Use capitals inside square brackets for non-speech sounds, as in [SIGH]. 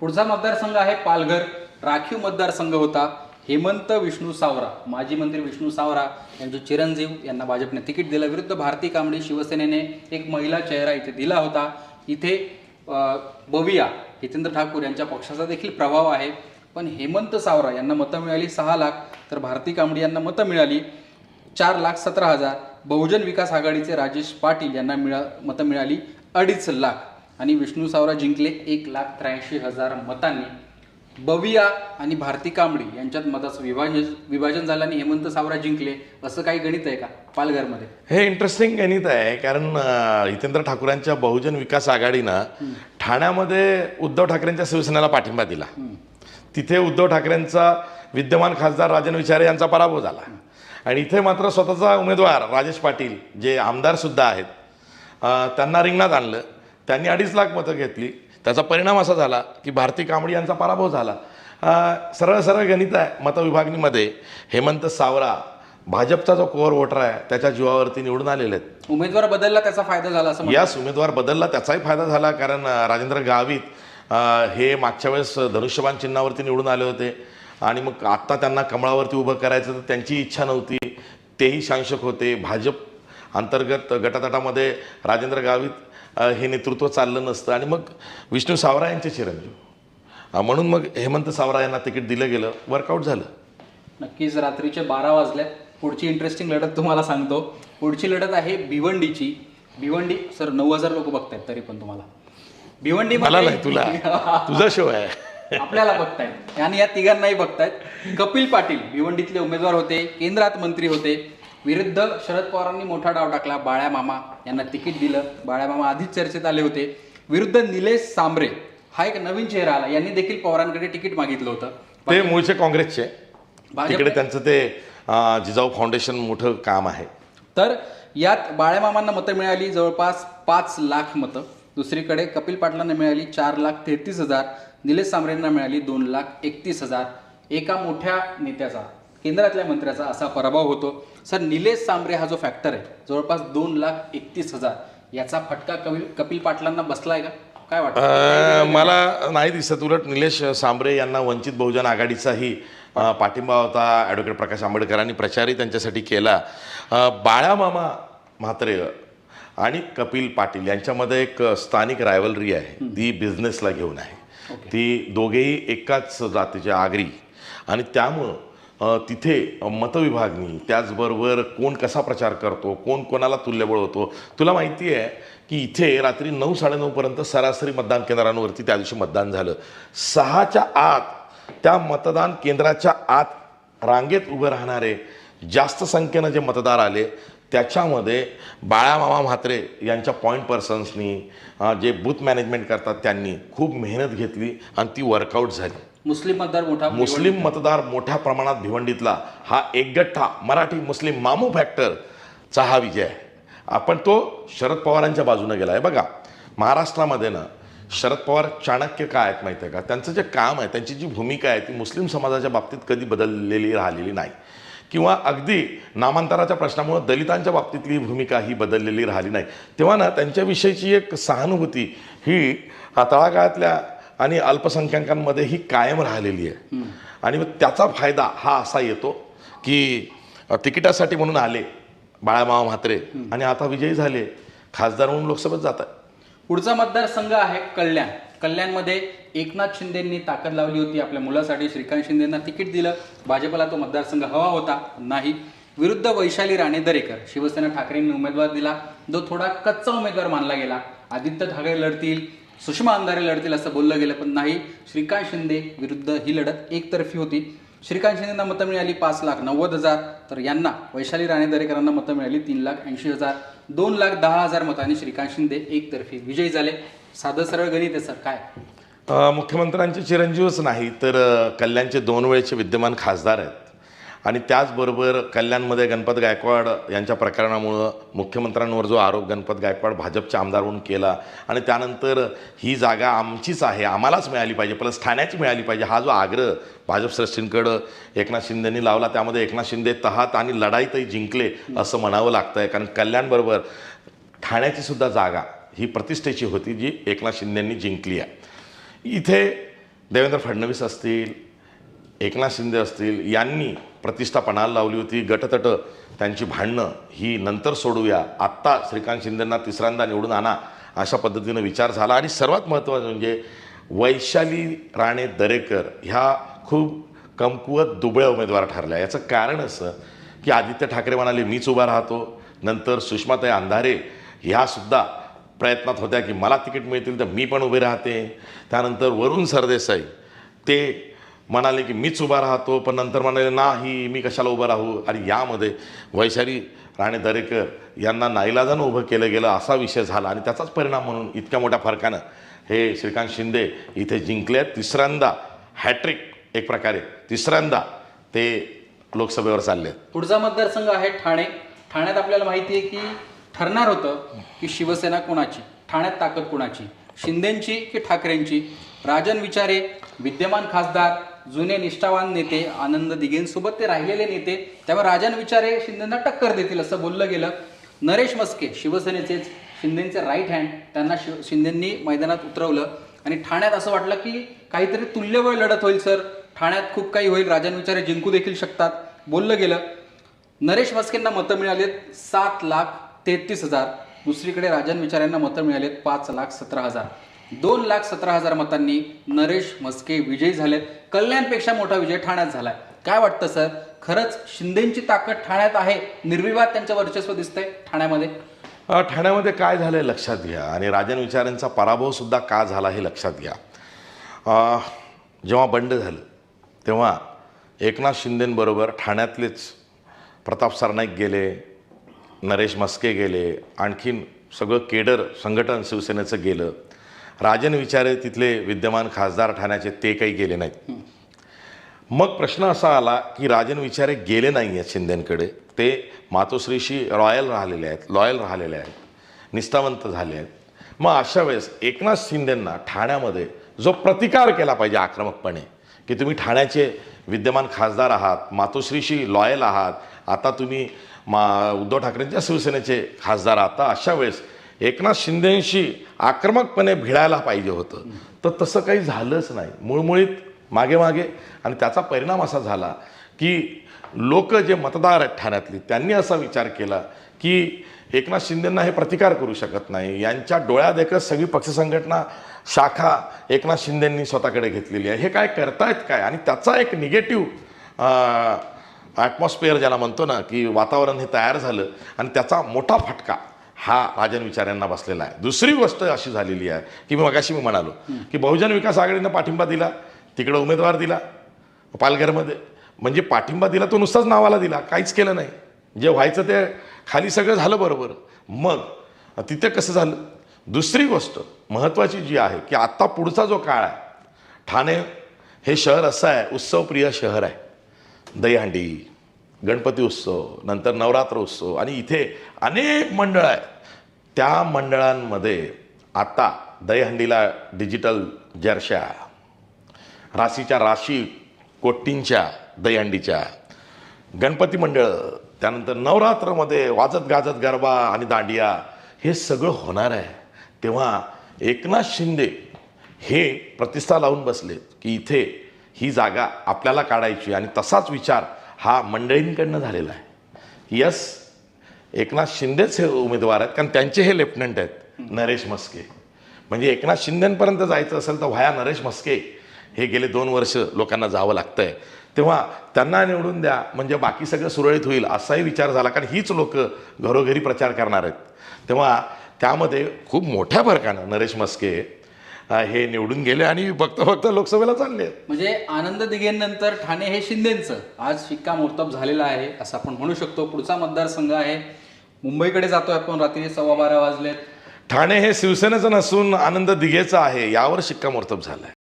पुढचा मतदारसंघ आहे पालघर. राखीव मतदारसंघ होता. हेमंत विष्णू सावरा माजी मंत्री विष्णू सावरा यांचे चिरंजीव यांना भाजपने तिकीट दिलं. विरुद्ध भारती कांबळी शिवसेनेने एक महिला चेहरा इथे दिला होता. इथे बविया हितेंद्र ठाकूर यांच्या पक्षाचा देखील प्रभाव आहे. पण हेमंत सावरा यांना मतं मिळाली सहा लाख तर भारती कांबडी यांना मतं मिळाली चार लाख सतरा हजार. बहुजन विकास आघाडीचे राजेश पाटील यांना मिळा मतं मिळाली अडीच लाख. आणि विष्णू सावरा जिंकले एक लाख त्र्याऐंशी हजार मतांनी. बविया आणि भारती कांबळी यांच्यात मताचं विभाजन विभाजन झालं आणि हेमंत सावरा जिंकले. असं काही गणित आहे का? पालघरमध्ये. हे इंटरेस्टिंग गणित आहे कारण हितेंद्र ठाकूरांच्या बहुजन विकास आघाडीनं ठाण्यामध्ये उद्धव ठाकरेंच्या शिवसेनेला पाठिंबा दिला. तिथे उद्धव ठाकरेंचा विद्यमान खासदार राजन विचारे यांचा पराभव झाला. आणि इथे मात्र स्वतःचा उमेदवार राजेश पाटील जे आमदार सुद्धा आहेत त्यांना रिंगणात आणलं. त्यांनी अडीच लाख मतं घेतली. त्याचा परिणाम असा झाला की भारती कांबळी यांचा पराभव झाला. सरळ सरळ गणित आहे मतविभागणीमध्ये हेमंत सावरा भाजपचा जो कोअर वोटर आहे त्याच्या जीवावरती निवडून आलेले आहेत. उमेदवार बदलला त्याचा फायदा झाला असं. यास उमेदवार बदलला त्याचाही फायदा झाला कारण राजेंद्र गावित हे मागच्या वेळेस धनुष्यबाण चिन्हावरती निवडून आले होते. आणि मग आत्ता त्यांना कमळावरती उभं करायचं तर त्यांची इच्छा नव्हती. तेही शांशक होते. भाजप अंतर्गत गटातटामध्ये राजेंद्र गावित हे नेतृत्व चाललं नसतं. आणि मग विष्णू सावरा यांचे चिरंजीव. म्हणून मग हेमंत सावरा यांना तिकीट दिलं गेलं वर्कआउट झालं. नक्कीच रात्रीचे बारा वाजले. पुढची इंटरेस्टिंग लढत तुम्हाला सांगतो. पुढची लढत आहे भिवंडीची. भिवंडी सर नऊ हजार लोक बघतायत तरी पण तुम्हाला. भिवंडी मला नाही तुला. [LAUGHS] तुझा शो आहे. आपल्याला बघतायत. आणि या तिघांनाही बघतायत. कपिल पाटील भिवंडीतले उमेदवार होते. केंद्रात मंत्री होते. विरुद्ध शरद पवारांनी मोठा डाव टाकला. बाळ्या मामा यांना तिकीट दिलं. बाळ्या मामा आधीच चर्चेत आले होते. विरुद्ध निलेश सांबरे हा एक नवीन चेहरा आला. यांनी देखील पवारांकडे तिकीट मागितलं होतं. ते मूळचे काँग्रेसचे. तिकडे त्यांचं ते जिजाऊ फाउंडेशन मोठं काम आहे. तर यात बाळ्यामामांना मतं मिळाली. जवळपास पाच लाख मतं. दुसरीकडे कपिल पाटलांना मिळाली चार लाख तेहतीस हजार. निलेश सांबरेंना मिळाली दोन लाख एकतीस हजार. एका मोठ्या नेत्याचा. केंद्रातल्या मंत्र्याचा असा पराभव होतो. सर निलेश सांबरे हा जो फॅक्टर आहे जवळपास दोन लाख एकतीस हजार याचा फटका कपिल कपिल पाटलांना बसलाय का? काय वाटतं? मला नाही दिसत उलट निलेश सांबरे यांना वंचित बहुजन आघाडीचाही पाठिंबा होता. ॲडव्होकेट प्रकाश आंबेडकरांनी प्रचारही त्यांच्यासाठी केला. बाळामामा म्हात्रे आणि कपिल पाटील यांच्यामध्ये एक स्थानिक रायवलरी आहे. ती बिझनेसला घेऊन आहे. ती दोघेही एकाच जातीच्या आगरी. आणि त्यामुळं तिथे मतविभागणी त्याचबरोबर कोण कसा प्रचार करतो कोण कोणाला तुल्यबळ होतो तुला माहिती आहे की इथे रात्री नऊ साडेनऊपर्यंत सरासरी मतदान केंद्रांवरती त्या दिवशी मतदान झालं. सहाच्या आत त्या मतदान केंद्राच्या आत रांगेत उभे राहणारे जास्त संख्येनं जे मतदार आले त्याच्यामध्ये बाळामामा म्हात्रे यांच्या पॉईंट पर्सन्सनी जे बूथ मॅनेजमेंट करतात त्यांनी खूप मेहनत घेतली आणि ती वर्कआउट झाली. मुस्लिम मतदार मोठा मुस्लिम मतदार मोठ्या प्रमाणात भिवंडीतला. हा एकगठ्ठा मराठी मुस्लिम मामू फॅक्टरचा हा विजय आहे. आपण तो शरद पवारांच्या बाजूने गेला आहे. बघा महाराष्ट्रामध्ये ना शरद पवार चाणक्य काय आहेत माहिती आहे का? त्यांचं जे काम आहे त्यांची जी भूमिका आहे ती मुस्लिम समाजाच्या बाबतीत कधी बदललेली राहिलेली नाही. किंवा अगदी नामांतराच्या प्रश्नामुळे दलितांच्या बाबतीतली भूमिका ही बदललेली राहिली नाही. तेव्हा ना त्यांच्याविषयीची एक सहानुभूती ही हा तळागाळातल्या आणि अल्पसंख्याकांमध्ये ही कायम राहिलेली आहे. आणि मग त्याचा फायदा हा असा येतो की तिकिटासाठी म्हणून आले बाळामामा म्हात्रे आणि आता विजयी झाले. खासदार म्हणून लोकसभेत जात आहे पुढचा मतदारसंघ आहे कल्याण. कल्याणमध्ये एकनाथ शिंदेंनी ताकद लावली होती आपल्या मुलासाठी. श्रीकांत शिंदेंना तिकीट दिलं. भाजपला तो मतदारसंघ हवा होता? नाही. विरुद्ध वैशाली राणे दरेकर शिवसेना ठाकरेंनी उमेदवार दिला. जो थोडा कच्चा उमेदवार मानला गेला. आदित्य ठाकरे लढतील. सुषमा अंधारे लढतील असं बोललं गेलं पण नाही. श्रीकांत शिंदे विरुद्ध ही लढत एकतर्फी होती. श्रीकांत शिंदेंना मतं मिळाली पाच लाख नव्वद हजार. तर यांना वैशाली राणे दरेकरांना मतं मिळाली तीन लाख ऐंशी हजार. दोन लाख दहा हजार मतांनी श्रीकांत शिंदे एकतर्फी विजयी झाले. साधं सरळ गणित आहे सर. काय? मुख्यमंत्र्यांचे चिरंजीवच नाही तर कल्याणचे दोन वेळेचे विद्यमान खासदार आहेत. आणि त्याचबरोबर कल्याणमध्ये गणपत गायकवाड यांच्या प्रकरणामुळं मुख्यमंत्र्यांवर जो आरोप गणपत गायकवाड भाजपच्या आमदार म्हणून केला आणि त्यानंतर ही जागा आमचीच आहे आम्हालाच मिळाली पाहिजे प्लस ठाण्याची मिळाली पाहिजे हा जो आग्रह भाजप श्रेष्ठींकडं एकनाथ शिंदेनी लावला त्यामध्ये एकनाथ शिंदे तहात आणि लढाईतही जिंकले असं म्हणावं लागतं आहे कारण कल्याणबरोबर ठाण्याची सुद्धा जागा ही प्रतिष्ठेची होती जी एकनाथ शिंदेंनी जिंकली आहे. इथे देवेंद्र फडणवीस असतील एकनाथ शिंदे असतील यांनी प्रतिष्ठापणाला लावली होती. गटतट त्यांची भांडणं ही नंतर सोडूया. आत्ता श्रीकांत शिंदेंना तिसऱ्यांदा निवडून आणा अशा पद्धतीनं विचार झाला. आणि सर्वात महत्त्वाचं म्हणजे वैशाली राणे दरेकर ह्या खूप कमकुवत दुबळ्या उमेदवार ठरल्या. याचं कारण असं की आदित्य ठाकरे म्हणाले मीच उभा राहतो. नंतर सुषमाताई अंधारे ह्यासुद्धा प्रयत्नात होत्या की मला तिकीट मिळतील तर मी पण उभे राहते. त्यानंतर वरुण सरदेसाई ते म्हणाले की मीच उभा राहतो पण नंतर म्हणाले नाही मी कशाला उभं राहू? आणि यामध्ये वैशाली राणे दरेकर यांना नाईलाजानं उभं केलं गेलं असा विषय झाला. आणि त्याचाच परिणाम म्हणून इतक्या मोठ्या फरकानं हे श्रीकांत शिंदे इथे जिंकले. आहेत तिसऱ्यांदा हॅट्रिक एक प्रकारे. तिसऱ्यांदा ते लोकसभेवर चालले. पुढचा मतदारसंघ आहे ठाणे. ठाण्यात आपल्याला माहिती आहे की ठरणार होतं की शिवसेना कोणाची ठाण्यात ताकद कोणाची? शिंदेंची की ठाकरेंची? राजन विचारे विद्यमान खासदार जुने निष्ठावान नेते आनंद दिघेंसोबत ते राहिलेले नेते त्यामुळे राजन विचारे शिंदेंना टक्कर देतील असं बोललं गेलं. नरेश मस्के शिवसेनेचेच शिंदेचे राईट हँड त्यांना शिव शिंदेंनी मैदानात उतरवलं. आणि ठाण्यात असं वाटलं की काहीतरी तुल्यबळ लढत होईल सर. ठाण्यात खूप काही होईल राजन विचारे जिंकू देखील शकतात बोललं गेलं. नरेश मस्केंना मतं मिळालेत सात लाख तेहतीस हजार. दुसरीकडे राजन विचारांना मतं मिळालेत पाच लाख सतरा हजार. दोन लाख सतरा हजार मतांनी नरेश मस्के विजयी झालेत. कल्याणपेक्षा मोठा विजय ठाण्यात झालाय. काय वाटतं सर? खरंच शिंदेची ताकद ठाण्यात आहे? निर्विवाद त्यांचं वर्चस्व दिसतंय ठाण्यामध्ये. ठाण्यामध्ये काय झालं आहे लक्षात घ्या. आणि राजन विचारांचा पराभवसुद्धा का झाला हे लक्षात घ्या. जेव्हा बंड झालं तेव्हा एकनाथ शिंदेंबरोबर ठाण्यातलेच प्रताप सरनाईक गेले नरेश मस्के गेले आणखीन सगळं केडर संघटन शिवसेनेचं गेलं. राजन विचारे तिथले विद्यमान खासदार ठाण्याचे ते काही गेले नाहीत. मग प्रश्न असा आला की राजन विचारे गेले नाही आहेत शिंदेंकडे. ते मातोश्रीशी रॉयल राहिलेले आहेत लॉयल राहिलेले आहेत निष्ठावंत झाले आहेत. मग अशा वेळेस एकनाथ शिंदेंना ठाण्यामध्ये जो प्रतिकार केला पाहिजे आक्रमकपणे की तुम्ही ठाण्याचे विद्यमान खासदार आहात मातोश्रीशी लॉयल आहात आता तुम्ही मा उद्धव ठाकरेंच्या शिवसेनेचे खासदार आहात तर अशा वेळेस एकनाथ शिंदेशी आक्रमकपणे भिडायला पाहिजे होतं. तर तसं काही झालंच नाही. मुळमुळीत मागे मागे आणि त्याचा परिणाम असा झाला की लोक जे मतदार आहेत ठाण्यातली त्यांनी असा विचार केला की एकनाथ शिंदेंना हे प्रतिकार करू शकत नाही. यांच्या डोळ्यादेखत सगळी पक्ष संघटना शाखा एकनाथ शिंदेंनी स्वतःकडे घेतलेली आहे. हे काय करतायत काय? आणि त्याचा एक निगेटिव्ह ॲटमॉस्फिअर ज्याला म्हणतो ना की वातावरण हे तयार झालं आणि त्याचा मोठा फटका हा राजन विचारांना बसलेला आहे. दुसरी गोष्ट अशी झालेली आहे की मी मगाशी मी म्हणालो की बहुजन विकास आघाडीनं पाठिंबा दिला तिकडं उमेदवार दिला पालघरमध्ये. म्हणजे पाठिंबा दिला तो नुसताच नावाला दिला काहीच केलं नाही. जे व्हायचं ते खाली सगळं झालं बरोबर. मग तिथे कसं झालं? दुसरी गोष्ट महत्त्वाची जी आहे की आत्ता पुढचा जो काळ आहे ठाणे हे शहर असं आहे उत्सवप्रिय शहर आहे. दहीहंडी. गणपती उत्सव नंतर नवरात्र उत्सव आणि इथे अनेक मंडळ आहेत. त्या मंडळांमध्ये आता दहीहंडीला डिजिटल जर्शा राशीच्या राशी कोट्टींच्या दहीहंडीच्या गणपती मंडळ त्यानंतर नवरात्रमध्ये वाजत गाजत गरबा आणि दांडिया हे सगळं होणार आहे. तेव्हा एकनाथ शिंदे हे प्रतिष्ठा लावून बसले की इथे ही जागा आपल्याला काढायची आणि तसाच विचार हा मंडळींकडनं झालेला आहे. यस एकनाथ शिंदेच हे उमेदवार आहेत कारण त्यांचे हे लेफ्टनंट आहेत नरेश मस्के म्हणजे एकनाथ शिंदेपर्यंत जायचं असेल तर व्हाया नरेश मस्के हे गेले दोन वर्ष लोकांना जावं लागतं आहे तेव्हा त्यांना निवडून द्या म्हणजे बाकी सगळं सुरळीत होईल असाही विचार झाला कारण हीच लोक घरोघरी प्रचार करणार आहेत. तेव्हा त्यामध्ये खूप मोठ्या फरकानं नरेश मस्के हे निवडून गेले आणि बघता बघता लोकसभेला चालले आहेत. म्हणजे आनंद दिघेंनंतर ठाणे हे शिंदेचं. आज शिक्कामोर्तब झालेलं आहे असं आपण म्हणू शकतो. पुढचा मतदारसंघ आहे. मुंबईकडे जातोय आपण रात्री सव्वा बारा वाजलेत. ठाणे हे शिवसेनेचं नसून आनंद दिघेचं आहे. यावर शिक्कामोर्तब झालं आहे